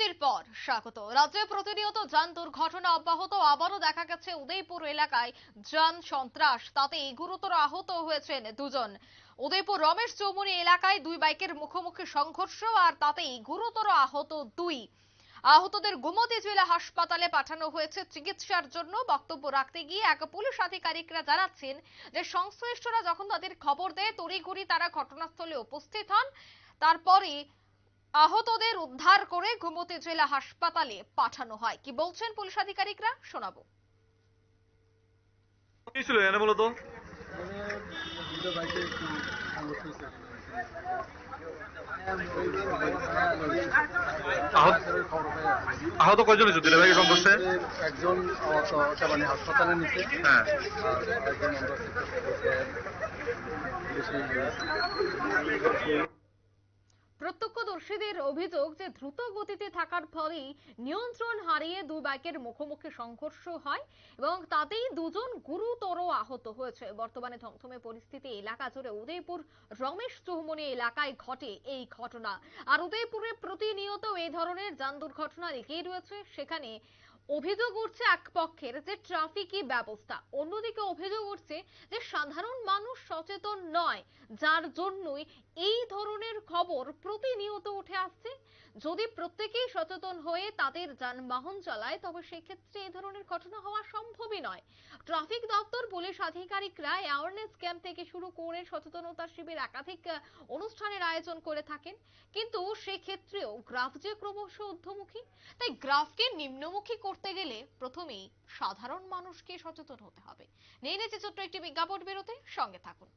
বিরতির পর স্বাগত। রাজ্যে প্রতিনিয়ত যান দুর্ঘটনা অব্যাহত, আবারও দেখা গেছে উদয়পুর এলাকায় যান সন্ত্রাস, তাতে গুরুতর আহত হয়েছেন দুজন। উদয়পুর রমেশ চৌমুনি এলাকায় দুই বাইকের মুখোমুখি সংঘর্ষ আর তাতেই গুরুতর আহত দুই। আহতদের গোমতী জেলা হাসপাতালে পাঠানো হয়েছে চিকিৎসার জন্য। বক্তব্য রাখতে গিয়ে এক পুলিশ আধিকারিকরা জানাচ্ছেন যে সংশ্লিষ্টরা যখন তাদের খবর দেয়, তড়িঘড়ি তারা ঘটনাস্থলে উপস্থিত হন। তারপরে আহতদের উদ্ধার করে ঘুমতি জেলা হাসপাতালে পাঠানো হয়। কি বলছেন পুলিশ আধিকারিকরা? শোনাবো। কি ছিল মূলত মানে আহত কয়জন হয়েছে? দুটা বাইকের সংঘর্ষে একজন আহত হাসপাতালে নিচে হ্যাঁ। একজন প্রত্যক্ষদর্শীদের অভিযোগ যে দ্রুত গতিতে থাকার ফলেই নিয়ন্ত্রণ হারিয়ে বাইকের মুখোমুখি সংঘর্ষ হয় এবং তাতেই দুজন গুরুতর আহত হয়েছে। বর্তমানে থমথমে পরিস্থিতি এলাকা জুড়ে উদয়পুর রমেশ চৌমনি এলাকায় ঘটে এই ঘটনা। আর উদয়পুরে প্রতিনিয়ত এই ধরনের যান দুর্ঘটনা লেগেই রয়েছে। সেখানে অভিযোগ উঠছে এক পক্ষের যে ট্রাফিকই ব্যবস্থা। অন্যদিকে অভিযোগ উঠছে যে সাধারণ মানুষ সচেতন নয়, যার জন্যই এই ধরনের খবর প্রতিনিয়ত উঠে আসছে। যদি প্রত্যেকেই সচেতন হয়ে তাদের যানবাহন চালায়, তবে সেক্ষেত্রে এই ধরনের ঘটনা হওয়া সম্ভবই নয়। ট্রাফিক দপ্তর, পুলিশ আধিকারিকরা অ্যাওয়ারনেস ক্যাম্প থেকে শুরু করে সচেতনতা শিবির একাধিক অনুষ্ঠানের আয়োজন করে থাকেন। কিন্তু সেক্ষেত্রেও গ্রাফ যে ক্রমশ ঊর্ধ্বমুখী, তাই গ্রাফকে নিম্নমুখী করতে গেলে প্রথমেই সাধারণ মানুষকে সচেতন হতে হবে। নিয়ে নিচ্ছে ছোট্ট একটি বিজ্ঞাপন বেরোতে সঙ্গে থাকুন।